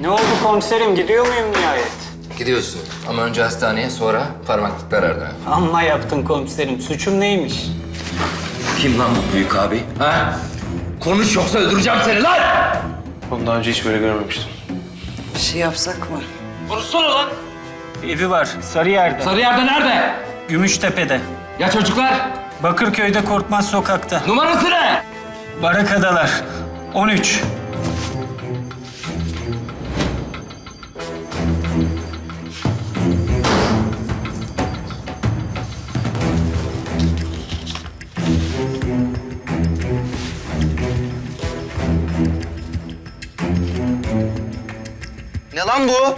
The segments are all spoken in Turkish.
Ne oldu komiserim gidiyor muyum nihayet? Gidiyorsun ama önce hastaneye sonra parmaklıklar Erdoğan. Amma yaptın komiserim. Suçum neymiş? Kim lan bu büyük abi? Ha? Konuş yoksa öldüreceğim seni lan! Onu daha önce hiç böyle görmemiştim. Bir şey yapsak mı? Konuşsana lan! Evi var. Sarıyer'de. Sarıyer'de nerede? Gümüştepe'de. Ya çocuklar? Bakırköy'de Korkmaz Sokak'ta. Numarası ne? Barakadalar. 13. lan bu?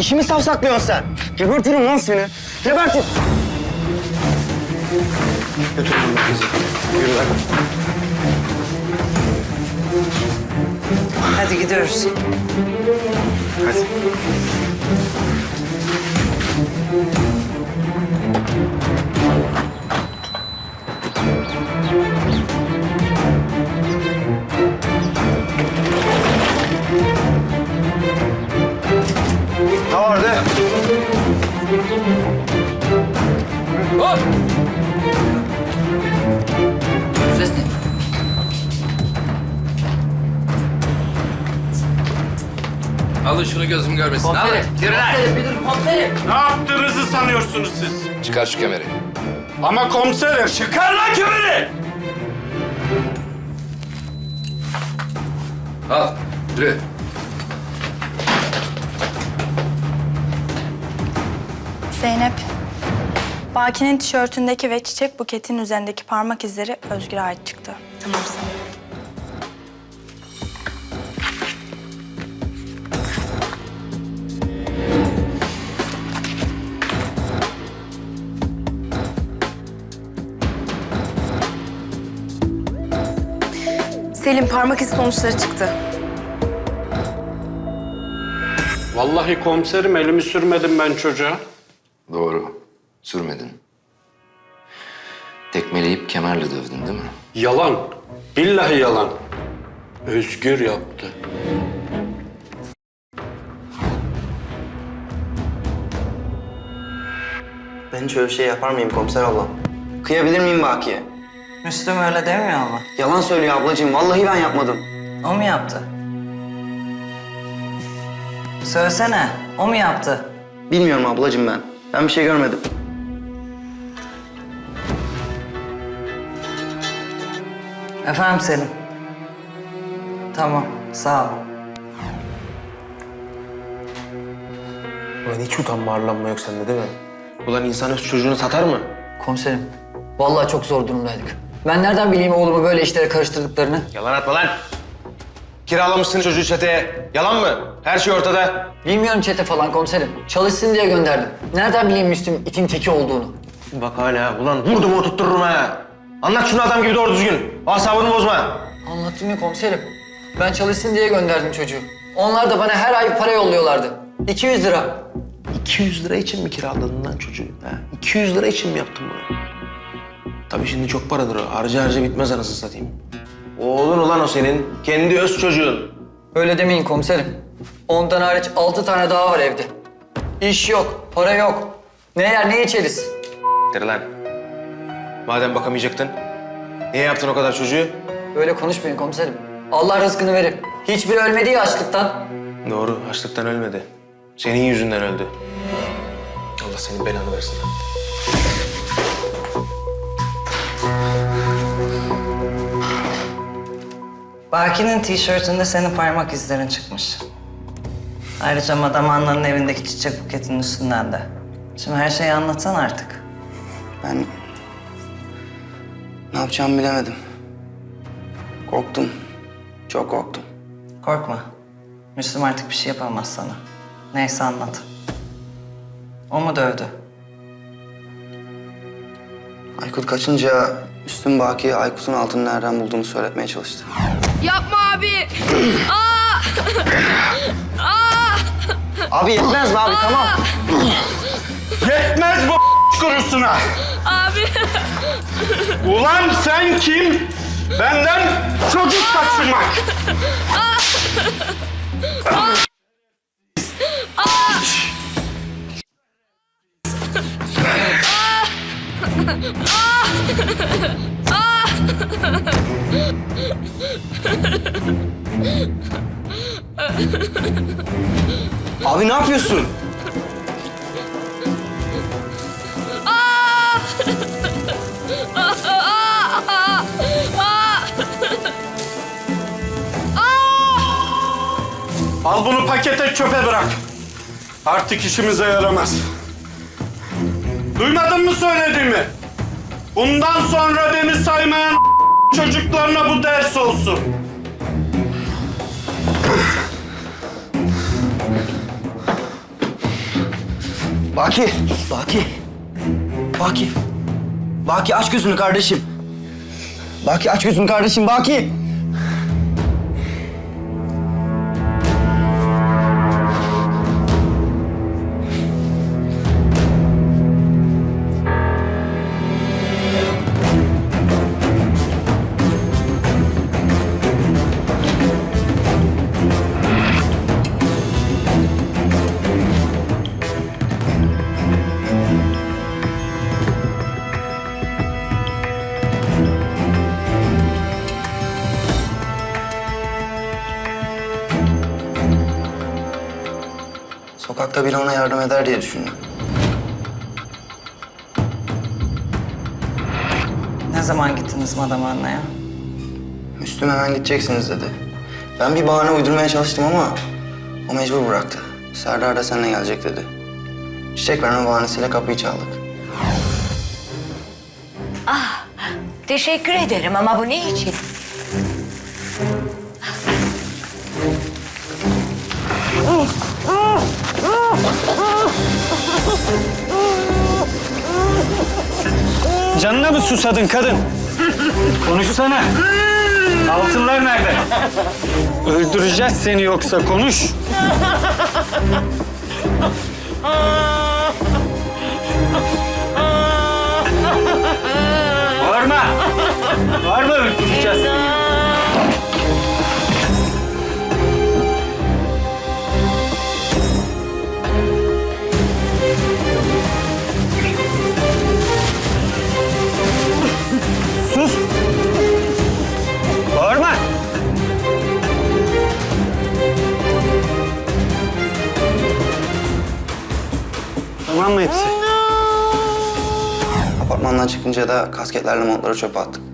İşimi savsaklıyorsun sen. Gebertirim lan seni. Gebertin. Götür bunu bizi. Yürü lan. Hadi gidiyoruz. Hadi. Alın şunu gözüm görmesin. Alın. Komiserim. Yürü lan. Ne yaptığınızı sanıyorsunuz siz? Çıkar şu kemeri. Ama komiserim çıkar lan kemeri! Al. Yürü. Zeynep, Baki'nin tişörtündeki ve çiçek buketinin üzerindeki parmak izleri Özgür'e ait çıktı. Tamam sana. Selim parmak izi sonuçları çıktı. Vallahi komiserim elimi sürmedim ben çocuğa. Doğru. Sürmedin. Tekmeleyip kemerle dövdün değil mi? Yalan. Billahi yalan. Özgür yaptı. Ben hiç öyle şey yapar mıyım komiser abla? Kıyabilir miyim Baki'ye? Müslüm öyle demiyor ama. Yalan söylüyor ablacığım. Vallahi ben yapmadım. O mu yaptı? Söylesene. O mu yaptı? Bilmiyorum ablacığım ben. Ben bir şey görmedim. Efendim Selim. Tamam. Sağ ol. Ulan hiç utanma arlanma yok sende değil mi? Ulan insan öz çocuğunu satar mı? Komiserim. Vallahi çok zor durumdaydık. Ben nereden bileyim oğlumu böyle işlere karıştırdıklarını? Yalan atma lan! Kiralamışsın çocuğu çeteye. Yalan mı? Her şey ortada. Bilmiyorum çete falan komiserim. Çalışsın diye gönderdim. Nereden bileyim Müslüm itin teki olduğunu? Bak hala. Ulan vurdum oturttururum ha. Anlat şunu adam gibi doğru düzgün. Asabını bozma. Anlattım ya komiserim. Ben çalışsın diye gönderdim çocuğu. Onlar da bana her ay para yolluyorlardı. 200 lira. 200 lira için mi kiraladın lan çocuğu? Ha? 200 lira için mi yaptın bunu? Tabii şimdi çok paradır o. Harca harca bitmez anasını satayım. Oğlun ulan o senin. Kendi öz çocuğun. Öyle demeyin komiserim. Ondan hariç altı tane daha var evde. İş yok, para yok. Ne yer ne içeriz. Der lan. Madem bakamayacaktın, niye yaptın o kadar çocuğu? Öyle konuşmayın komiserim. Allah rızkını verir. Hiçbiri ölmedi ya açlıktan. Doğru, açlıktan ölmedi. Senin yüzünden öldü. Allah senin belanı versin. Baki'nin tişörtünde senin parmak izlerin çıkmış. Ayrıca Madame Anna'nın evindeki çiçek buketinin üstünden de. Şimdi her şeyi anlatsan artık. Ben ne yapacağımı bilemedim. Korktum. Çok korktum. Korkma. Müslüm artık bir şey yapamaz sana. Neyse anlat. O mu dövdü? Aykut kaçınca Üstün Baki'ye Aykut'un altını nereden bulduğunu söyletmeye çalıştı. Yapma abi. Aa! Aa! Abi yetmez mi abi tamam. Yetmez bu kurusuna. Abi. Ulan sen kim? Benden çocuk kaçırmak. Abi ne yapıyorsun? Al bunu pakete çöpe bırak. Artık işimize yaramaz. Duymadın mı söylediğimi? Bundan sonra beni saymayan çocuklarına bu ders olsun. Baki. Baki. Baki. Baki aç gözünü kardeşim. Baki aç gözünü kardeşim Baki. Sokakta biri ona yardım eder diye düşündüm. Ne zaman gittiniz Madame Anna'ya? Müslüm hemen gideceksiniz dedi. Ben bir bahane uydurmaya çalıştım ama o mecbur bıraktı. Serdar da seninle gelecek dedi. Çiçek verme bahanesiyle kapıyı çaldık. Teşekkür ederim ama bu ne için? Canına mı susadın kadın? Konuşsana. Altınlar nerede? Öldüreceğiz seni yoksa konuş. Bağırma. Bağırma Tamam mı hepsi? Apartmandan çıkınca da kasketlerle montları çöpe attık.